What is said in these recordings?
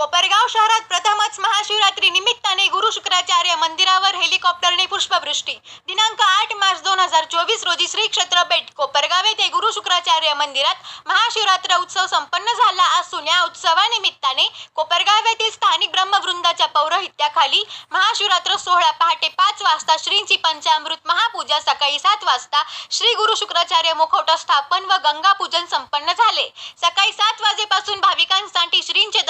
कोपरगाव शहरात प्रथमच महाशिवरात्री निमित्ताने गुरु शुक्राचार्य मंदिरावर हेलिकॉप्टरने पुष्पवृष्टी. दिनांक आठ मार्च दोन हजार चोवीस रोजी श्री क्षेत्र बेट कोपरगाव येथे गुरु शुक्राचार्य मंदिरात महाशिवरात्र उत्सव संपन्न झाला असून या उत्सवानिमित्ताने कोपरगाव येथील स्थानिक ब्रह्मवृंदाच्या पौरोहित्याखाली महाशिवरात्र सोहळा पहाटे पाच वाजता श्रींची पंचामृत महापूजा सकाळी सात वाजता श्री गुरु शुक्राचार्य मुखवटा स्थापन व गंगा पूजन संपन्न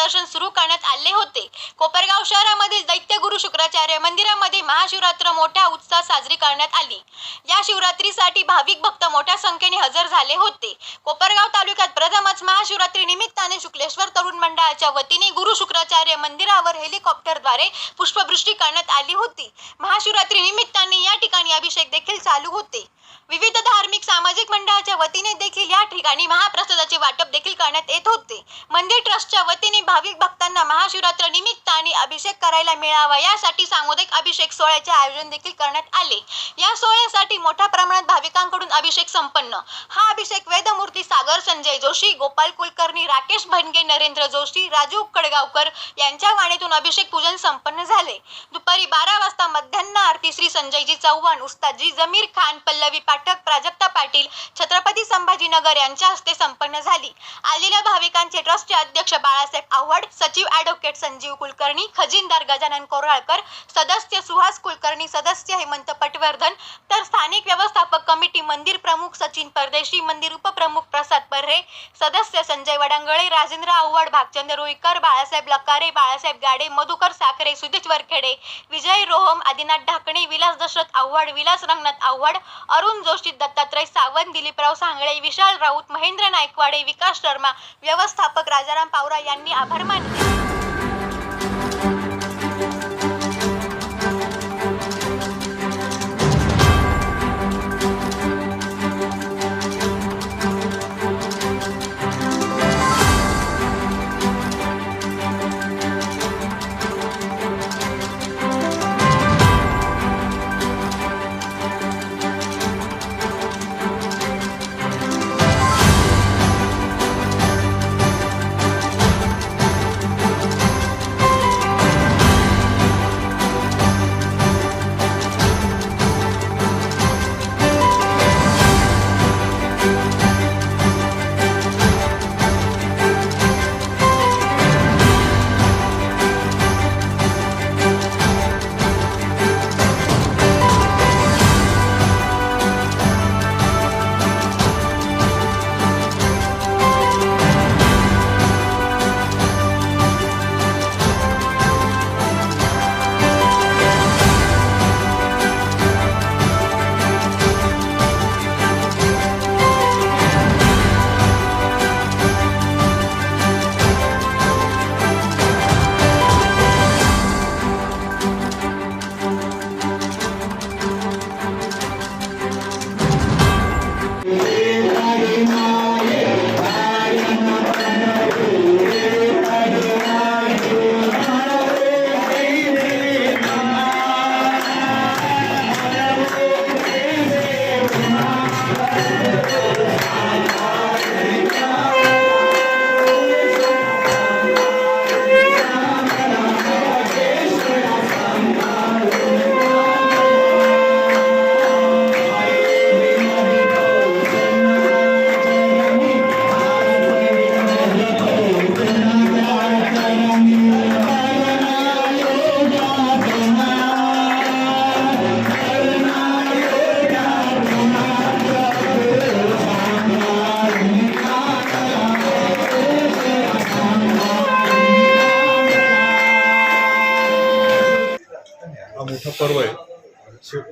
भाविकांसाठी दर्शन सुरू करण्यात आले होते. कोपरगाव शहरामधील दैत्य गुरु शुक्राचार्य मंदिरामध्ये महाशिवरात्र मोठ्या उत्साहात साजरी करण्यात आली. या शिवरात्रीसाठी भाविक भक्त मोठ्या संख्येने हजर झाले होते. कोपरगाव तालुक्यात प्रथमच महाशिवरात्री निमित्ताने शुक्लेश्वर तरुण मंडळाच्या वतीने गुरु शुक्राचार्य मंदिरावर हेलिकॉप्टरद्वारे पुष्पवृष्टी करण्यात आली होती. महाशिवरात्री निमित्ताने या ठिकाणी अभिषेक देखील चालू होते. विविध धार्मिक सामाजिक मंडळाच्या वतीने देखील या ठिकाणी महाप्रसादाचे वाटप देखील करण्यात येत होते. मंदिर ट्रस्टच्या वतीने भाविक भक्तांना महाशिवरात्र निमित्ताने अभिषेक करायला मिळावा यासाठी सामुदायिक अभिषेक सोहळ्याचे आयोजन देखील करण्यात आले. या सोहळ्यासाठी मोठ्या प्रमाणात भाविकांकडून अभिषेक संपन्न. हा अभिषेक वेदमूर्ती सागर संजय जोशी गोपाल कुलकर्णी राकेश भनगे नरेंद्र जोशी राजू कडगावकर यांच्या वाणीतून अभिषेक पूजन संपन्न झाले. दुपारी बारा वाजता मध्यान्ह आरती श्री संजयजी चव्हाण उस्तादजी जमीर खान पल्लवी पाठक प्राजक्ता पाटील छत्रपती संभाजीनगर यांच्या हस्ते संपन्न झाली. आलेल्या भाविकांचे ट्रस्टचे अध्यक्ष बाळासाहेब आव्हाड सचिव ॲडव्होकेट संजीव कुलकर्णी खजिनदार गजानन कोराळकर सदस्य सुहास कुलकर्णी सदस्य हेमंत पटवर्धन तर स्थानिक व्यवस्थापक कमिटी मंदिर प्रमुख सचिन परदेशी मंदिर उपप्रमुख प्रसाद पर्रे सदस्य संजय वडांगळे राजेंद्र आव्हाड भागचंद्र रुईकर बाळासाहेब लकारे बाळासाहेब गाडे मधुकर साखरे सुदेश वरखेडे विजय रोहम आदिनाथ ढाकणे विलास दशरथ आव्हाड विलास रंगनाथ आव्हाड अरुण जोशी दत्तात्रय सावंत दिलीपराव सांगळे विशाल राऊत महेंद्र नायकवाडे विकास शर्मा व्यवस्थापक राजाराम पावरा यांनी आभार मानले.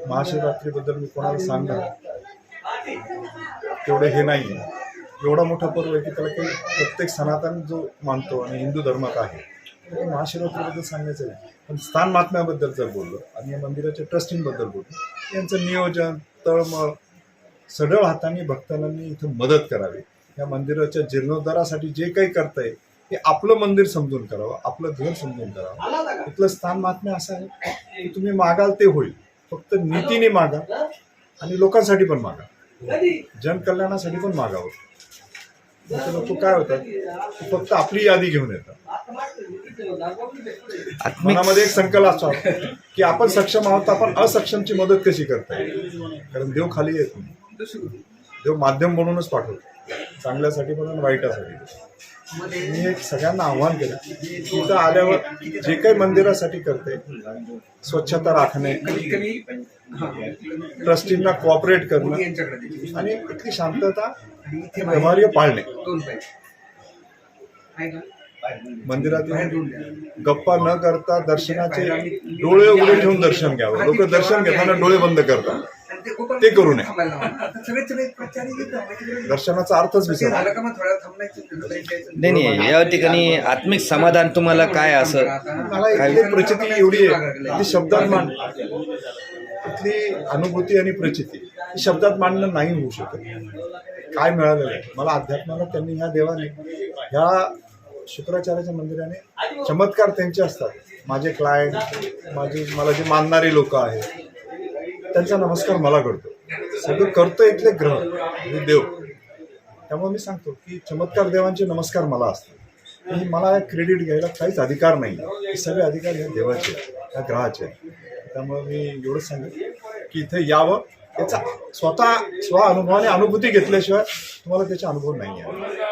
महाशिवरात्रीबद्दल मी कोणाला सांगणार? तेवढं हे नाही आहे एवढा मोठा पर्व आहे की त्याला काही प्रत्येक सनातन जो मानतो आणि हिंदू धर्मात आहे तर महाशिवरात्रीबद्दल सांगायचं आहे पण स्थान महात्म्याबद्दल जर बोललो आणि या मंदिराच्या ट्रस्टींबद्दल बोललो यांचं नियोजन तळमळ सढळ हाताने भक्तांनी इथं मदत करावी. या मंदिराच्या जीर्णोद्धारासाठी जे काही करताय ते आपलं मंदिर समजून करावं आपलं घर समजून करावं. इथलं स्थान महात्म्य असं आहे की तुम्ही मागाल ते होईल. फक्त नीतीने मागा आणि लोकांसाठी पण मागा. जनकल्याणासाठी पण मागावं. लोक काय होतात? फक्त आपली यादी घेऊन येतात. मनामध्ये एक संकल्प असतो की आपण सक्षम आहोत तर आपण असक्षमची मदत कशी करता येईल? कारण देव खाली येत नाही. देव माध्यम म्हणूनच पाठवतो. चांगल्यासाठी पण आणि वाईटासाठी मी एक सगळ्यांना आव्हान केलं. तिथं आल्यावर जे काही मंदिरासाठी करते स्वच्छता राखणे ट्रस्टींना कॉपरेट करणं आणि इथली शांतता व्यवहार्य पाळणे. मंदिरातून गप्पा न करता दर्शनाचे डोळे उघडे ठेवून दर्शन घ्यावं. लोक दर्शन घेताना डोळे बंद करतात. ते करू नये. दर्शनाचा अर्थच विसर नाही नाही या ठिकाणी आत्मिक समाधान तुम्हाला काय असं? मला प्रचिती एवढी आहे ती शब्दात मांड इथली अनुभूती आणि प्रचिती ही शब्दात मांडणं नाही होऊ शकत. काय मिळालेलं आहे? मला अध्यात्माला त्यांनी ह्या देवाने ह्या शुक्राचार्याच्या मंदिराने चमत्कार त्यांचे असतात. माझे क्लायंट माझे मला जे मानणारे लोक आहेत त्यांचा नमस्कार मला करतो. सगळं करतो इथले ग्रह म्हणजे देव. त्यामुळे मी सांगतो की चमत्कार देवांचे नमस्कार मला असतात. मला क्रेडिट घ्यायला काहीच अधिकार नाही. हे सगळे अधिकार ह्या देवाचे ह्या ग्रहाचे आहेत. त्यामुळे मी एवढंच सांगेन की इथे यावं त्याचा स्वतः स्व अनुभवाने अनुभूती घेतल्याशिवाय तुम्हाला त्याचा अनुभव नाही आहे.